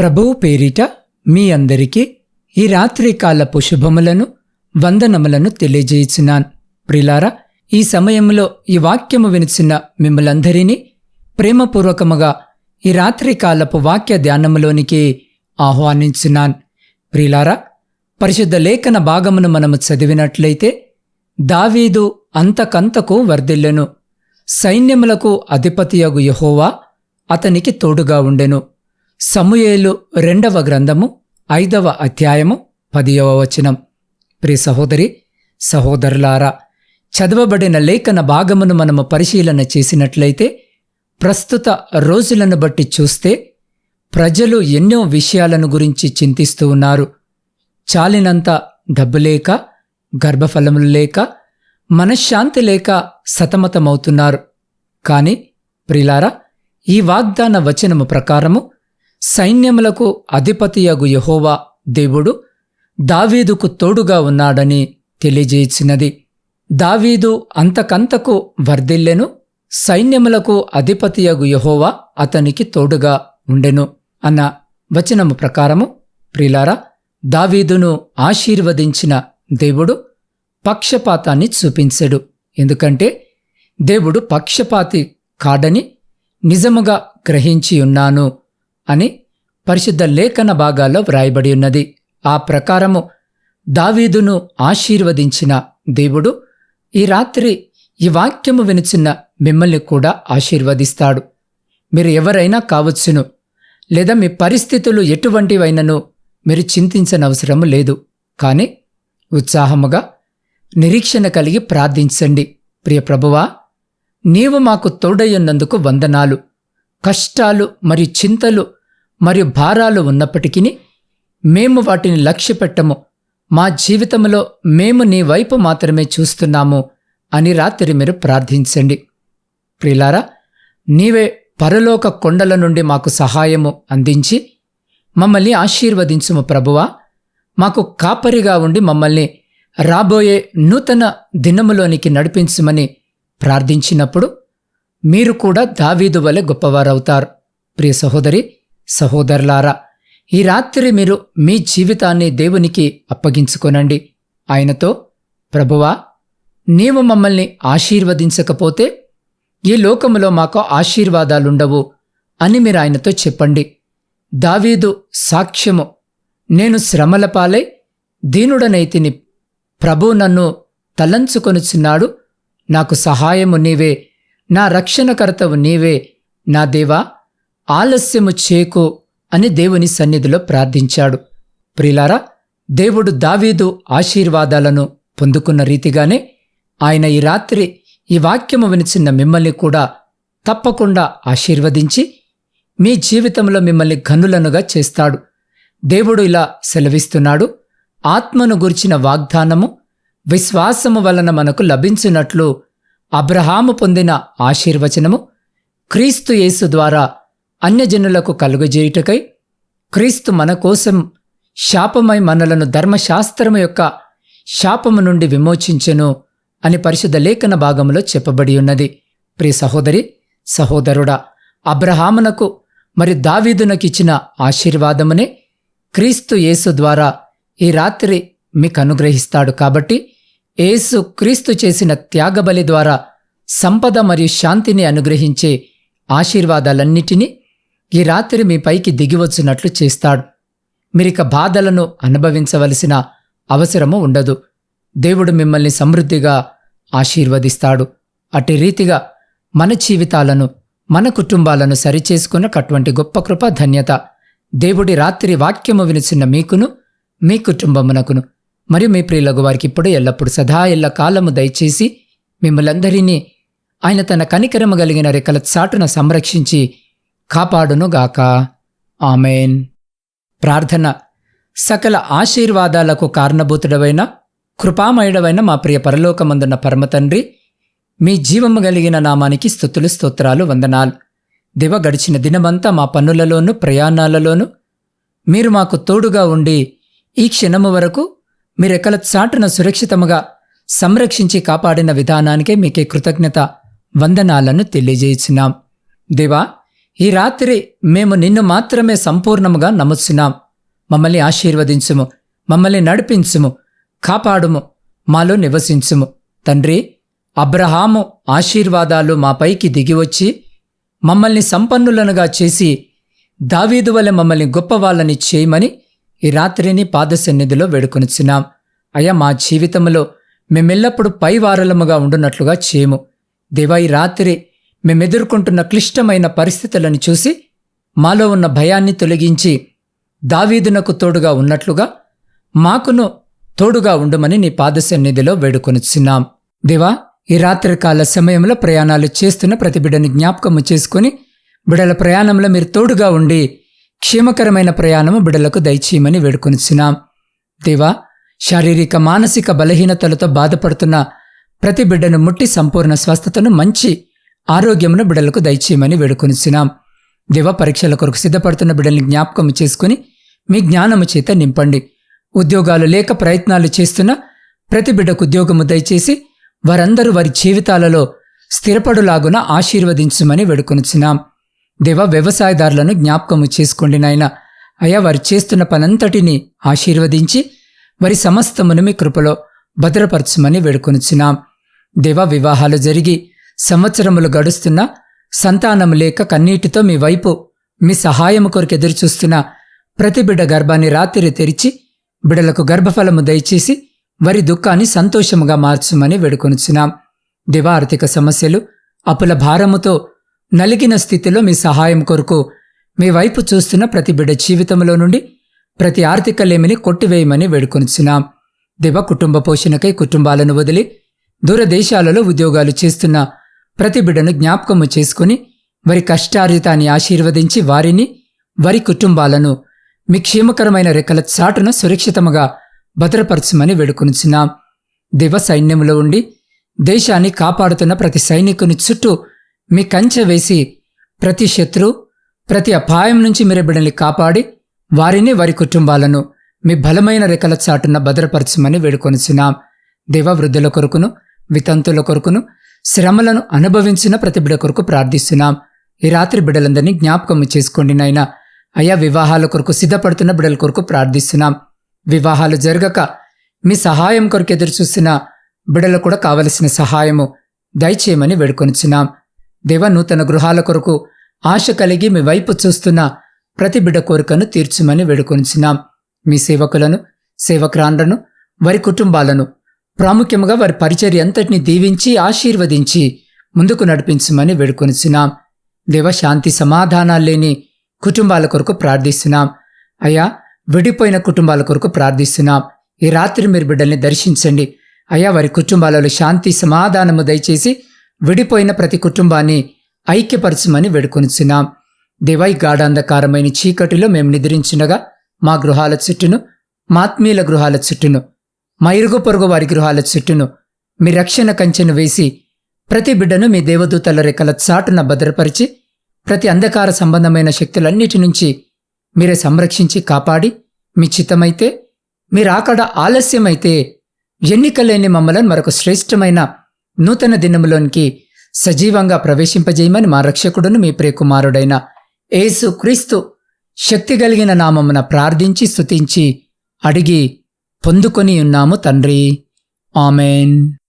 ప్రభువు పేరిట మీ అందరికీ ఈ రాత్రికాలపు శుభములను వందనములను తెలియజేసినాన్ ప్రిలారా ఈ సమయంలో ఈ వాక్యము వినిచిన మిమ్మలందరినీ ప్రేమపూర్వకముగా ఈ రాత్రికాలపు వాక్య ధ్యానములోనికి ఆహ్వానించినాన్ ప్రిలారా పరిశుద్ధ లేఖన భాగమును మనము చదివినట్లయితే దావీదు అంతకంతకు వర్ధిల్లెను. సైన్యములకు అధిపతియగు యహోవా అతనికి తోడుగా ఉండెను. సమూయేలు రెండవ గ్రంథము ఐదవ అధ్యాయము పదియవ వచనం. ప్రి సహోదరి సహోదరులారా చదవబడిన లేఖన భాగమును మనము పరిశీలన చేసినట్లయితే ప్రస్తుత రోజులను బట్టి చూస్తే ప్రజలు ఎన్నో విషయాలను గురించి చింతిస్తూ ఉన్నారు. చాలినంత డబ్బు లేక గర్భఫలములు లేక మనశ్శాంతి లేక సతమతమవుతున్నారు. కాని ప్రిలారా ఈ వాగ్దాన వచనము ప్రకారము సైన్యములకు అధిపతియగు యహోవా దేవుడు దావీదుకు తోడుగా ఉన్నాడని తెలియజేసినది. దావీదు అంతకంతకు వర్ధిల్లెను సైన్యములకు అధిపతియగు యహోవా అతనికి తోడుగా ఉండెను అన్న వచనము ప్రకారము ప్రిలారా దావీదును ఆశీర్వదించిన దేవుడు పక్షపాతాన్ని చూపించడు. ఎందుకంటే దేవుడు పక్షపాతి కాడని నిజముగా గ్రహించి ఉన్నాను. అని పరిశుద్ధ లేఖన భాగాల్లో వ్రాయబడి ఉన్నది. ఆ ప్రకారము దావీదును ఆశీర్వదించిన దేవుడు ఈ రాత్రి ఈ వాక్యము వినిచిన్న మిమ్మల్ని కూడా ఆశీర్వదిస్తాడు. మీరు ఎవరైనా కావచ్చును లేదా మీ పరిస్థితులు ఎటువంటివైనను మీరు చింతించనవసరం లేదు. కానీ ఉత్సాహముగా నిరీక్షణ కలిగి ప్రార్థించండి. ప్రియ ప్రభువా నీవు మాకు తోడయ్యున్నందుకు వందనాలు. కష్టాలు మరియు చింతలు మరియు భారాలు ఉన్నప్పటికీ మేము వాటిని లక్ష్యపెట్టము. మా జీవితంలో మేము నీ వైపు మాత్రమే చూస్తున్నాము అని రాత్రి మీరు ప్రార్థించండి. ప్రిలారా నీవే పరలోక కొండల నుండి మాకు సహాయము అందించి మమ్మల్ని ఆశీర్వదించుము ప్రభువా. మాకు కాపరిగా ఉండి మమ్మల్ని రాబోయే నూతన దినములోనికి నడిపించమని ప్రార్థించినప్పుడు మీరు కూడా దావీదు వలె గొప్పవారవుతారు. ప్రియ సహోదరి సహోదరులారా ఈ రాత్రి మీరు మీ జీవితాన్ని దేవునికి అప్పగించుకొనండి. ఆయనతో ప్రభువా నీవు మమ్మల్ని ఆశీర్వదించకపోతే ఈ లోకములో మాకు ఆశీర్వాదాలుండవు అని మీరు ఆయనతో చెప్పండి. దావీదు సాక్ష్యము నేను శ్రమల పాలై దీనుడనైతిని ప్రభు నన్ను తలంచుకొనుచున్నాడు. నాకు సహాయము నీవే నా రక్షణకర్తవు నీవే. నా దేవా ఆలస్యము చేకో అని దేవుని సన్నిధిలో ప్రార్థించాడు. ప్రిలారా దేవుడు దావీదు ఆశీర్వాదాలను పొందుకున్న రీతిగానే ఆయన ఈ రాత్రి ఈ వాక్యము వినిచిన మిమ్మల్ని కూడా తప్పకుండా ఆశీర్వదించి మీ జీవితంలో మిమ్మల్ని ఘనులనుగా చేస్తాడు. దేవుడు ఇలా సెలవిస్తున్నాడు ఆత్మను గురిచిన వాగ్దానము విశ్వాసము వలన మనకు లభించినట్లు అబ్రహాము పొందిన ఆశీర్వచనము క్రీస్తు యేసు ద్వారా అన్యజనులకు కలుగజేయుటకై క్రీస్తు మన కోసం శాపమై మనలను ధర్మశాస్త్రము యొక్క శాపము నుండి విమోచించెను అని పరిశుద్ధ లేఖన భాగంలో చెప్పబడి ఉన్నది. ప్రియ సహోదరి సహోదరుడా అబ్రహామునకు మరి దావీదునకిచ్చిన ఆశీర్వాదమునే క్రీస్తు యేసు ద్వారా ఈ రాత్రి మీకు అనుగ్రహిస్తాడు కాబట్టి ఏసు క్రీస్తు చేసిన త్యాగబలి ద్వారా సంపద మరియు శాంతిని అనుగ్రహించే ఆశీర్వాదాలన్నిటినీ ఈ రాత్రి మీ పైకి దిగివచ్చున్నట్లు చేస్తాడు. మీరిక బాధలను అనుభవించవలసిన అవసరము ఉండదు. దేవుడు మిమ్మల్ని సమృద్ధిగా ఆశీర్వదిస్తాడు. అట్టి రీతిగా మన జీవితాలను మన కుటుంబాలను సరిచేసుకున్న అటువంటి గొప్ప కృప ధన్యత దేవుడి రాత్రి వాక్యము వినిచిన మీకును మీ కుటుంబమునకును. మరియు మీ ప్రియులకు వారికి ఇప్పుడు ఎల్లప్పుడు సదా ఎల్ల కాలము దయచేసి మిమ్మలందరినీ ఆయన తన కనికరము కలిగిన రెక్కల చాటున సంరక్షించి కాపాడునుగాక. ఆమెన్. ప్రార్థన. సకల ఆశీర్వాదాలకు కారణభూతుడవైన కృపామయుడవైన మా ప్రియ పరలోకమందున్న పరమతండ్రి మీ జీవము కలిగిన నామానికి స్థుతులు స్తోత్రాలు వందనాలు. దివ గడిచిన దినమంతా మా పనులలోనూ ప్రయాణాలలోనూ మీరు మాకు తోడుగా ఉండి ఈ క్షణము వరకు మీరెక్కల చాటున సురక్షితముగా సంరక్షించి కాపాడిన విధానానికే మీకే కృతజ్ఞత వందనాలను తెలియజేస్తున్నాం దేవా ఈ రాత్రి మేము నిన్ను మాత్రమే సంపూర్ణముగా నమ్ముచున్నాం. మమ్మల్ని ఆశీర్వదించుము మమ్మల్ని నడిపించుము కాపాడుము మాలో నివసించుము. తండ్రి అబ్రహాము ఆశీర్వాదాలు మాపైకి దిగివచ్చి మమ్మల్ని సంపన్నులనుగా చేసి దావీదు వలె మమ్మల్ని గొప్పవాళ్ళని చేయమని ఈ రాత్రిని పాదసన్నిధిలో వేడుకొనిచున్నాం. అయ్యా మా జీవితంలో మేమెల్లప్పుడూ పైవారలముగా ఉండునట్లుగా చేయము. దేవా ఈ రాత్రి మేమెదుర్కొంటున్న క్లిష్టమైన పరిస్థితులను చూసి మాలో ఉన్న భయాన్ని తొలగించి దావీదునకు తోడుగా ఉన్నట్లుగా మాకును తోడుగా ఉండమని నీ పాదసన్నిధిలో వేడుకొనిచున్నాం. దేవా ఈ రాత్రికాల సమయంలో ప్రయాణాలు చేస్తున్న ప్రతి బిడ్డని జ్ఞాపకము చేసుకుని బిడల ప్రయాణంలో మీరు తోడుగా ఉండి క్షేమకరమైన ప్రయాణము బిడలకు దయచేయమని వేడుకొనిచున్నాం. దేవా శారీరక మానసిక బలహీనతలతో బాధపడుతున్న ప్రతి బిడ్డను ముట్టి సంపూర్ణ స్వస్థతను మంచి ఆరోగ్యమును బిడలకు దయచేయమని వేడుకొనిచున్నాం. దేవ పరీక్షల కొరకు సిద్ధపడుతున్న బిడ్డల్ని జ్ఞాపకం చేసుకుని మీ జ్ఞానము చేత నింపండి. ఉద్యోగాలు లేక ప్రయత్నాలు చేస్తున్న ప్రతి బిడ్డకు ఉద్యోగము దయచేసి వారందరూ వారి జీవితాలలో స్థిరపడులాగున ఆశీర్వదించమని వేడుకొనిచున్నాం. దేవ వ్యవసాయదారులను జ్ఞాపకము చేసుకోండి నాయన. అయా వారు చేస్తున్న పనంతటిని ఆశీర్వదించి వారి సమస్తమును మీ కృపలో భద్రపరచమని వేడుకొనుచున్నాం. దేవ వివాహాలు జరిగి సంవత్సరములు గడుస్తున్న సంతానము లేక కన్నీటితో మీ వైపు మీ సహాయము కొరకు ఎదురుచూస్తున్న ప్రతి బిడ్డ గర్భాన్ని రాత్రి తెరిచి బిడలకు గర్భఫలము దయచేసి వారి దుఃఖాన్ని సంతోషముగా మార్చుమని వేడుకొనుచున్నాం. దివా ఆర్థిక సమస్యలు అప్పుల భారముతో నలిగిన స్థితిలో మీ సహాయం కొరకు మీ వైపు చూస్తున్న ప్రతి బిడ్డ జీవితంలో నుండి ప్రతి ఆర్థిక లేమిని కొట్టివేయమని వేడుకొనుచున్నాం. దివ కుటుంబ పోషణకై కుటుంబాలను వదిలి దూరదేశాలలో ఉద్యోగాలు చేస్తున్న ప్రతి బిడ్డను జ్ఞాపకము చేసుకుని వారి కష్టార్జితాన్ని ఆశీర్వదించి వారిని వారి కుటుంబాలను మీ క్షేమకరమైన రెక్కల చాటును సురక్షితముగా భద్రపరచమని వేడుకొనిచున్నాం. దివ సైన్యంలో ఉండి దేశాన్ని కాపాడుతున్న ప్రతి సైనికుని చుట్టూ మీ కంచె వేసి ప్రతి శత్రు ప్రతి అపాయం నుంచి మీరు బిడ్డల్ని కాపాడి వారిని వారి కుటుంబాలను మీ బలమైన రెక్కల చాటున భద్రపరచమని వేడుకొనిచున్నాం. దేవ వృద్ధుల కొరకును వితంతుల కొరకును శ్రమలను అనుభవించిన ప్రతి బిడ కొరకు ప్రార్థిస్తున్నాం. ఈ రాత్రి బిడ్డలందరినీ జ్ఞాపకం చేసుకోండి నాయన. అయా వివాహాల కొరకు సిద్ధపడుతున్న బిడ్డల కొరకు ప్రార్థిస్తున్నాం. వివాహాలు జరగక మీ సహాయం కొరకు ఎదురు చూసిన బిడలకు కూడా కావలసిన సహాయము దయచేయమని వేడుకొనిచున్నాం. దేవ నూతన గృహాల కొరకు ఆశ కలిగి మీ వైపు చూస్తున్న ప్రతి బిడ్డ కోరికను తీర్చుమని వేడుకొనిచున్నాం. మీ సేవకులను సేవక్రాండ్లను వారి కుటుంబాలను ప్రాముఖ్యంగా వారి పరిచర్య అంతటిని దీవించి ఆశీర్వదించి ముందుకు నడిపించమని వేడుకొనిచున్నాం. దేవ శాంతి సమాధానాలు లేని కుటుంబాల కొరకు ప్రార్థిస్తున్నాం. అయ్యా విడిపోయిన కుటుంబాల కొరకు ప్రార్థిస్తున్నాం. ఈ రాత్రి మీరు బిడ్డల్ని దర్శించండి. అయ్యా వారి కుటుంబాలలో శాంతి సమాధానము దయచేసి విడిపోయిన ప్రతి కుటుంబాన్ని ఐక్యపరచమని వేడుకొనిచున్నాం. దేవై గాఢాంధకారమైన చీకటిలో మేము నిద్రించినగా మా గృహాల చుట్టూను మాత్మీయుల గృహాల చుట్టూను మా ఇరుగు పొరుగు వారి గృహాల చుట్టూను మీ రక్షణ కంచెను వేసి ప్రతి బిడ్డను మీ దేవదూతల రెక్కల చాటున భద్రపరిచి ప్రతి అంధకార సంబంధమైన శక్తులన్నిటి నుంచి మీరే సంరక్షించి కాపాడి మీ చిత్తమైతే మీరాకడ ఆలస్యమైతే ఎన్నికలేని మమ్మలను మరొక శ్రేష్టమైన నూతన దినములోనికి సజీవంగా ప్రవేశింపజేయమని మా రక్షకుడును మీ ప్రియకుమారుడైన యేసు క్రీస్తు శక్తి కలిగిన నామమున ప్రార్థించి స్తుతించి అడిగి పొందుకొని ఉన్నాము తండ్రి. ఆమెన్.